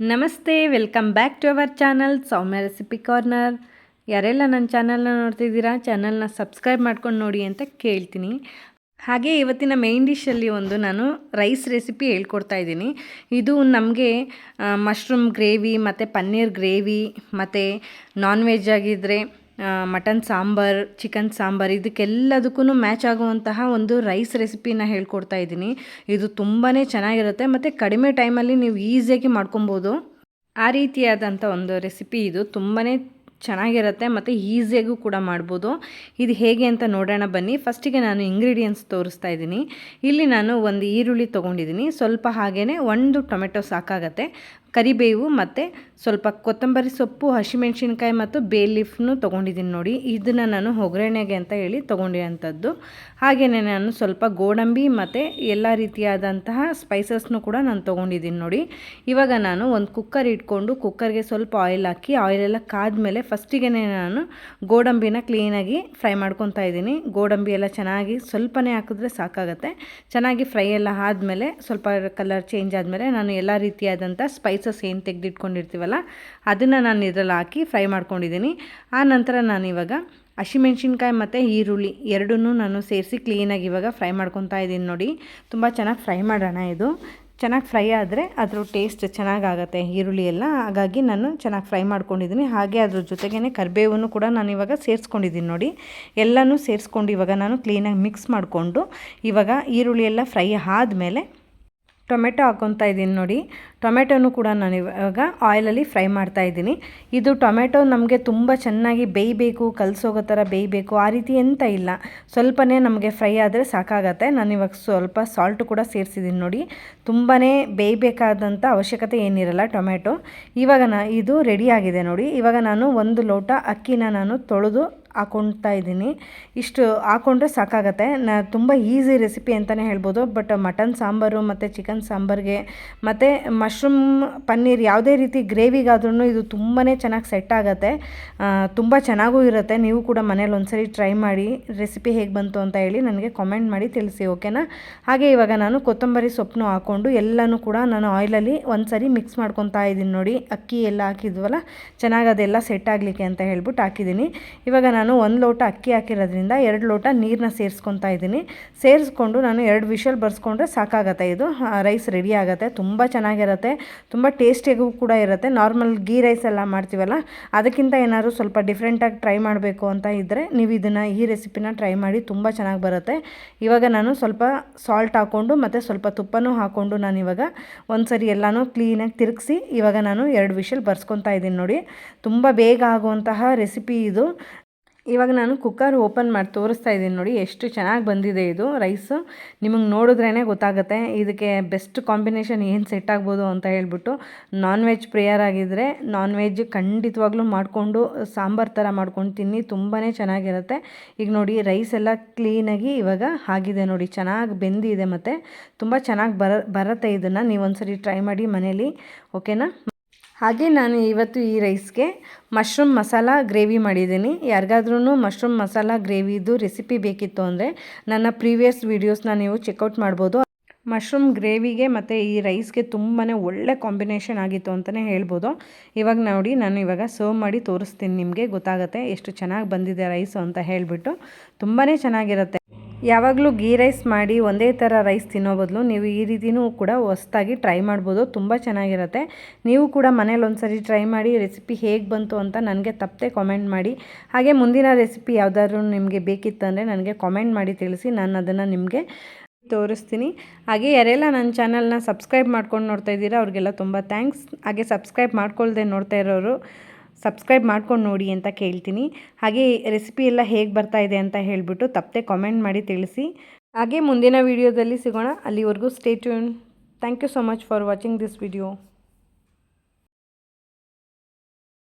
ನಮಸ್ತೆ, welcome back to our channel Soumya recipe corner. ಯಾರೆಲ್ಲ ನನ್ನ ಚಾನಲ್ನ ನೋಡ್ತಿದ್ದೀರಾ, ಚಾನಲ್ನ ಸಬ್ಸ್ಕ್ರೈಬ್ ಮಾಡ್ಕೊಂಡು ನೋಡಿ ಅಂತ ಕೇಳ್ತೀನಿ. ಹಾಗೆ ಇವತ್ತಿನ ಮೇನ್ ಡಿಶಲ್ಲಿ ಒಂದು ನಾನು ರೈಸ್ ರೆಸಿಪಿ ಹೇಳ್ಕೊಡ್ತಾ ಇದ್ದೀನಿ. ಇದು ನಮಗೆ ಮಶ್ರೂಮ್ ಗ್ರೇವಿ ಮತ್ತು ಪನ್ನೀರ್ ಗ್ರೇವಿ ಮತ್ತು ನಾನ್ ವೆಜ್ ಆಗಿದ್ದರೆ ಮಟನ್ ಸಾಂಬಾರ್, ಚಿಕನ್ ಸಾಂಬಾರ್ ಇದಕ್ಕೆಲ್ಲದಕ್ಕೂ ಮ್ಯಾಚ್ ಆಗುವಂತಹ ಒಂದು ರೈಸ್ ರೆಸಿಪಿನ ಹೇಳ್ಕೊಡ್ತಾ ಇದ್ದೀನಿ. ಇದು ತುಂಬಾ ಚೆನ್ನಾಗಿರುತ್ತೆ. ಮತ್ತು ಕಡಿಮೆ ಟೈಮಲ್ಲಿ ನೀವು ಈಸಿಯಾಗಿ ಮಾಡ್ಕೊಬೋದು. ಆ ರೀತಿಯಾದಂಥ ಒಂದು ರೆಸಿಪಿ ಇದು. ತುಂಬಾ ಚೆನ್ನಾಗಿರುತ್ತೆ. ಮತ್ತು ಈಸಿಯಾಗೂ ಕೂಡ ಮಾಡ್ಬೋದು. ಇದು ಹೇಗೆ ಅಂತ ನೋಡೋಣ ಬನ್ನಿ. ಫಸ್ಟಿಗೆ ನಾನು ಇಂಗ್ರೀಡಿಯೆಂಟ್ಸ್ ತೋರಿಸ್ತಾ ಇದ್ದೀನಿ. ಇಲ್ಲಿ ನಾನು ಒಂದು ಈರುಳ್ಳಿ ತೊಗೊಂಡಿದ್ದೀನಿ. ಸ್ವಲ್ಪ ಹಾಗೆಯೇ ಒಂದು ಟೊಮೆಟೊ ಸಾಕಾಗತ್ತೆ. ಕರಿಬೇವು ಮತ್ತು ಸ್ವಲ್ಪ ಕೊತ್ತಂಬರಿ ಸೊಪ್ಪು, ಹಸಿಮೆಣ್ಸಿನ್ಕಾಯಿ ಮತ್ತು ಬೇ ಲೀಫ್ನು ತೊಗೊಂಡಿದ್ದೀನಿ ನೋಡಿ. ಇದನ್ನು ನಾನು ಒಗ್ಗರಣೆಗೆ ಅಂತ ಹೇಳಿ ತೊಗೊಂಡಿರೋಂಥದ್ದು. ಹಾಗೆಯೇ ನಾನು ಸ್ವಲ್ಪ ಗೋಡಂಬಿ ಮತ್ತು ಎಲ್ಲ ರೀತಿಯಾದಂತಹ ಸ್ಪೈಸಸ್ನು ಕೂಡ ನಾನು ತೊಗೊಂಡಿದ್ದೀನಿ ನೋಡಿ. ಇವಾಗ ನಾನು ಒಂದು ಕುಕ್ಕರ್ ಇಟ್ಕೊಂಡು ಕುಕ್ಕರ್ಗೆ ಸ್ವಲ್ಪ ಆಯಿಲ್ ಹಾಕಿ ಆಯಿಲೆಲ್ಲ ಕಾದ್ಮೇಲೆ ಫಸ್ಟಿಗೆ ನಾನು ಗೋಡಂಬಿನ ಕ್ಲೀನಾಗಿ ಫ್ರೈ ಮಾಡ್ಕೊತಾ ಇದ್ದೀನಿ. ಗೋಡಂಬಿ ಎಲ್ಲ ಚೆನ್ನಾಗಿ ಸ್ವಲ್ಪನೇ ಹಾಕಿದ್ರೆ ಸಾಕಾಗುತ್ತೆ. ಚೆನ್ನಾಗಿ ಫ್ರೈ ಎಲ್ಲ ಆದಮೇಲೆ ಸ್ವಲ್ಪ ಕಲರ್ ಚೇಂಜ್ ಆದಮೇಲೆ ನಾನು ಎಲ್ಲ ರೀತಿಯಾದಂಥ ಸ್ಪೈಸಸ್ ಏನು ತೆಗೆದಿಟ್ಕೊಂಡಿರ್ತೀವಲ್ಲ, ಅದನ್ನು ನಾನು ಇದರಲ್ಲಿ ಹಾಕಿ ಫ್ರೈ ಮಾಡ್ಕೊಂಡಿದ್ದೀನಿ ಆ ನಂತರ ನಾನು ಇವಾಗ ಹಸಿಮೆಣ್ಸಿನ್ಕಾಯಿ ಮತ್ತು ಈರುಳ್ಳಿ ಎರಡನ್ನೂ ನಾನು ಸೇರಿಸಿ ಕ್ಲೀನಾಗಿ ಇವಾಗ ಫ್ರೈ ಮಾಡ್ಕೊತಾ ಇದ್ದೀನಿ ನೋಡಿ. ತುಂಬ ಚೆನ್ನಾಗಿ ಫ್ರೈ ಮಾಡೋಣ ಇದು. ಚೆನ್ನಾಗಿ ಫ್ರೈ ಆದರೆ ಅದ್ರ ಟೇಸ್ಟ್ ಚೆನ್ನಾಗಾಗತ್ತೆ ಈರುಳ್ಳಿ ಎಲ್ಲ. ಹಾಗಾಗಿ ನಾನು ಚೆನ್ನಾಗಿ ಫ್ರೈ ಮಾಡ್ಕೊಂಡಿದ್ದೀನಿ ಹಾಗೆ ಅದ್ರ ಜೊತೆಗೇ ಕರಿಬೇವನ್ನು ಕೂಡ ನಾನು ಇವಾಗ ಸೇರಿಸ್ಕೊಂಡಿದ್ದೀನಿ ನೋಡಿ. ಎಲ್ಲನೂ ಸೇರಿಸ್ಕೊಂಡು ಇವಾಗ ನಾನು ಕ್ಲೀನಾಗಿ ಮಿಕ್ಸ್ ಮಾಡಿಕೊಂಡು ಇವಾಗ ಈರುಳ್ಳಿ ಎಲ್ಲ ಫ್ರೈ ಆದಮೇಲೆ ಟೊಮೆಟೊ ಹಾಕ್ಕೊತಾ ಇದ್ದೀನಿ ನೋಡಿ. ಟೊಮೆಟೊನು ಕೂಡ ನಾನು ಇವಾಗ ಆಯಿಲಲ್ಲಿ ಫ್ರೈ ಮಾಡ್ತಾ ಇದ್ದೀನಿ. ಇದು ಟೊಮೆಟೊ ನಮಗೆ ತುಂಬ ಚೆನ್ನಾಗಿ ಬೇಯಬೇಕು, ಕಲಸೋಗೋ ಥರ ಬೇಯಬೇಕು, ಆ ರೀತಿ ಎಂತ ಇಲ್ಲ. ಸ್ವಲ್ಪನೇ ನಮಗೆ ಫ್ರೈ ಆದರೆ ಸಾಕಾಗತ್ತೆ. ನಾನು ಇವಾಗ ಸ್ವಲ್ಪ ಸಾಲ್ಟ್ ಕೂಡ ಸೇರಿಸಿದ್ದೀನಿ ನೋಡಿ. ತುಂಬಾ ಬೇಯಬೇಕಾದಂಥ ಅವಶ್ಯಕತೆ ಏನಿರಲ್ಲ ಟೊಮೆಟೊ. ಇವಾಗ ನಾ ಇದು ರೆಡಿ ಆಗಿದೆ ನೋಡಿ. ಇವಾಗ ನಾನು ಒಂದು ಲೋಟ ಅಕ್ಕಿನ ನಾನು ತೊಳೆದು ಹಾಕ್ಕೊಳ್ತಾ ಇದ್ದೀನಿ. ಇಷ್ಟು ಹಾಕ್ಕೊಂಡ್ರೆ ಸಾಕಾಗತ್ತೆ. ನಾ ತುಂಬ ಈಸಿ ರೆಸಿಪಿ ಅಂತಲೇ ಹೇಳ್ಬೋದು. ಬಟ್ ಮಟನ್ ಸಾಂಬಾರು ಮತ್ತು ಚಿಕನ್ ಸಾಂಬಾರಿಗೆ ಮತ್ತು ಮಶ್ರೂಮ್ ಪನ್ನೀರ್ ಯಾವುದೇ ರೀತಿ ಗ್ರೇವಿಗಾದ್ರೂ ಇದು ತುಂಬಾ ಚೆನ್ನಾಗಿ ಸೆಟ್ ಆಗುತ್ತೆ. ತುಂಬ ಚೆನ್ನಾಗೂ ಇರುತ್ತೆ. ನೀವು ಕೂಡ ಮನೇಲಿ ಒಂದ್ಸರಿ ಟ್ರೈ ಮಾಡಿ ರೆಸಿಪಿ ಹೇಗೆ ಬಂತು ಅಂತ ಹೇಳಿ ನನಗೆ ಕಾಮೆಂಟ್ ಮಾಡಿ ತಿಳಿಸಿ, ಓಕೆನಾ? ಹಾಗೆ ಇವಾಗ ನಾನು ಕೊತ್ತಂಬರಿ ಸೊಪ್ಪನ್ನು ಹಾಕ್ಕೊಂಡು ಎಲ್ಲನೂ ಕೂಡ ನಾನು ಆಯಿಲಲ್ಲಿ ಒಂದು ಸರಿ ಮಿಕ್ಸ್ ಮಾಡ್ಕೊತಾ ಇದ್ದೀನಿ ನೋಡಿ. ಅಕ್ಕಿ ಎಲ್ಲ ಹಾಕಿದ್ವಲ್ಲ? ಚೆನ್ನಾಗಿ ಅದೆಲ್ಲ ಸೆಟ್ ಆಗಲಿಕ್ಕೆ ಅಂತ ಹೇಳ್ಬಿಟ್ಟು ಹಾಕಿದ್ದೀನಿ. ಇವಾಗ ನಾನು ನಾನು ಒಂದು ಲೋಟ ಅಕ್ಕಿ ಹಾಕಿರೋದ್ರಿಂದ ಎರಡು ಲೋಟ ನೀರನ್ನ ಸೇರಿಸ್ಕೊತಾ ಇದ್ದೀನಿ. ಸೇರಿಸ್ಕೊಂಡು ನಾನು ಎರಡು ವಿಷಲ್ ಬರ್ಸ್ಕೊಂಡ್ರೆ ಸಾಕಾಗತ್ತೆ. ಇದು ರೈಸ್ ರೆಡಿ ಆಗುತ್ತೆ. ತುಂಬ ಚೆನ್ನಾಗಿರುತ್ತೆ. ತುಂಬ ಟೇಸ್ಟಿಗೂ ಕೂಡ ಇರುತ್ತೆ. ನಾರ್ಮಲ್ ಗೀ ರೈಸ್ ಎಲ್ಲ ಮಾಡ್ತೀವಲ್ಲ, ಅದಕ್ಕಿಂತ ಏನಾದರೂ ಸ್ವಲ್ಪ ಡಿಫ್ರೆಂಟಾಗಿ ಟ್ರೈ ಮಾಡಬೇಕು ಅಂತ ಇದ್ದರೆ ನೀವು ಇದನ್ನು ಈ ರೆಸಿಪಿನ ಟ್ರೈ ಮಾಡಿ ತುಂಬ ಚೆನ್ನಾಗಿ ಬರುತ್ತೆ. ಇವಾಗ ನಾನು ಸ್ವಲ್ಪ ಸಾಲ್ಟ್ ಹಾಕ್ಕೊಂಡು ಮತ್ತು ಸ್ವಲ್ಪ ತುಪ್ಪನೂ ಹಾಕ್ಕೊಂಡು ನಾನು ಇವಾಗ ಒಂದು ಸರಿ ಎಲ್ಲನೂ ಕ್ಲೀನಾಗಿ ತಿರುಗಿಸಿ ಇವಾಗ ನಾನು ಎರಡು ವಿಷಲ್ ಬರ್ಸ್ಕೊತಾ ಇದ್ದೀನಿ ನೋಡಿ. ತುಂಬ ಬೇಗ ಆಗುವಂತಹ ರೆಸಿಪಿ ಇದು. ಇವಾಗ ನಾನು ಕುಕ್ಕರ್ ಓಪನ್ ಮಾಡಿ ತೋರಿಸ್ತಾ ಇದ್ದೀನಿ ನೋಡಿ, ಎಷ್ಟು ಚೆನ್ನಾಗಿ ಬಂದಿದೆ ಇದು ರೈಸು ನಿಮಗೆ ನೋಡಿದ್ರೇ ಗೊತ್ತಾಗುತ್ತೆ, ಇದಕ್ಕೆ ಬೆಸ್ಟ್ ಕಾಂಬಿನೇಷನ್ ಏನು ಸೆಟ್ ಆಗ್ಬೋದು ಅಂತ ಹೇಳ್ಬಿಟ್ಟು ನಾನ್ ವೆಜ್ ಪ್ರೇಯರ್ ಆಗಿದ್ದರೆ ನಾನ್ ವೆಜ್ ಖಂಡಿತವಾಗ್ಲೂ ಮಾಡಿಕೊಂಡು, ಸಾಂಬಾರು ಥರ ಮಾಡ್ಕೊಂಡು ತಿನ್ನಿ ತುಂಬಾ ಚೆನ್ನಾಗಿರುತ್ತೆ. ಈಗ ನೋಡಿ ರೈಸ್ ಎಲ್ಲ ಕ್ಲೀನಾಗಿ ಇವಾಗ ಆಗಿದೆ ನೋಡಿ, ಚೆನ್ನಾಗಿ ಬೆಂದಿದೆ ಮತ್ತು. ತುಂಬ ಚೆನ್ನಾಗಿ ಬರ, ಬರುತ್ತೆ ಇದನ್ನು ನೀವು ಒಂದ್ಸರಿ ಟ್ರೈ ಮಾಡಿ ಮನೇಲಿ ಓಕೆನಾ ಹಾಗೆ ನಾನು ಇವತ್ತು ಈ ರೈಸ್ಗೆ ಮಶ್ರೂಮ್ ಮಸಾಲ ಗ್ರೇವಿ ಮಾಡಿದ್ದೀನಿ. ಯಾರಿಗಾದ್ರೂ ಮಶ್ರೂಮ್ ಮಸಾಲ ಗ್ರೇವಿದು ರೆಸಿಪಿ ಬೇಕಿತ್ತು ಅಂದರೆ ನನ್ನ ಪ್ರೀವಿಯಸ್ ವೀಡಿಯೋಸ್ನ ನೀವು ಚೆಕ್ಔಟ್ ಮಾಡ್ಬೋದು. ಮಶ್ರೂಮ್ ಗ್ರೇವಿಗೆ ಮತ್ತು ಈ ರೈಸ್ಗೆ ತುಂಬಾ ಒಳ್ಳೆ ಕಾಂಬಿನೇಷನ್ ಆಗಿತ್ತು ಅಂತಲೇ ಹೇಳ್ಬೋದು. ಇವಾಗ ನೋಡಿ, ನಾನು ಇವಾಗ ಸರ್ವ್ ಮಾಡಿ ತೋರಿಸ್ತೀನಿ ನಿಮಗೆ, ಗೊತ್ತಾಗುತ್ತೆ ಎಷ್ಟು ಚೆನ್ನಾಗಿ ಬಂದಿದೆ ರೈಸು ಅಂತ ಹೇಳಿಬಿಟ್ಟು. ತುಂಬಾ ಚೆನ್ನಾಗಿರುತ್ತೆ. ಯಾವಾಗಲೂ ಗೀ ರೈಸ್ ಮಾಡಿ ಒಂದೇ ಥರ ರೈಸ್ ತಿನ್ನೋ ಬದಲು ನೀವು ಈ ರೀತಿಯೂ ಕೂಡ ಹೊಸ್ದಾಗಿ ಟ್ರೈ ಮಾಡ್ಬೋದು. ತುಂಬ ಚೆನ್ನಾಗಿರುತ್ತೆ. ನೀವು ಕೂಡ ಮನೇಲಿ ಒಂದ್ಸರಿ ಟ್ರೈ ಮಾಡಿ ರೆಸಿಪಿ ಹೇಗೆ ಬಂತು ಅಂತ ನನಗೆ ತಪ್ಪದೆ ಕಾಮೆಂಟ್ ಮಾಡಿ. ಹಾಗೆ ಮುಂದಿನ ರೆಸಿಪಿ ಯಾವುದಾದ್ರೂ ನಿಮಗೆ ಬೇಕಿತ್ತಂದರೆ ನನಗೆ ಕಾಮೆಂಟ್ ಮಾಡಿ ತಿಳಿಸಿ. ನಾನು ಅದನ್ನು ನಿಮಗೆ ತೋರಿಸ್ತೀನಿ. ಹಾಗೆ ಯಾರೆಲ್ಲ ನನ್ನ ಚಾನಲ್ನ ಸಬ್ಸ್ಕ್ರೈಬ್ ಮಾಡ್ಕೊಂಡು ನೋಡ್ತಾ ಇದ್ದೀರಾ, ಅವ್ರಿಗೆಲ್ಲ ತುಂಬ ಥ್ಯಾಂಕ್ಸ್. ಹಾಗೆ ಸಬ್ಸ್ಕ್ರೈಬ್ ಮಾಡ್ಕೊಳ್ಳದೆ ನೋಡ್ತಾ ಇರೋರು ಸಬ್ಸ್ಕ್ರೈಬ್ ಮಾಡ್ಕೊಂಡು ನೋಡಿ ಅಂತ ಕೇಳ್ತೀನಿ. ಹಾಗೆ ರೆಸಿಪಿ ಎಲ್ಲ ಹೇಗೆ ಬರ್ತಾ ಇದೆ ಅಂತ ಹೇಳಿಬಿಟ್ಟು ತಪ್ಪದೆ ಕಾಮೆಂಟ್ ಮಾಡಿ ತಿಳಿಸಿ. ಹಾಗೆ ಮುಂದಿನ ವೀಡಿಯೋದಲ್ಲಿ ಸಿಗೋಣ. ಅಲ್ಲಿವರೆಗೂ stay tune thank you so much for watching this video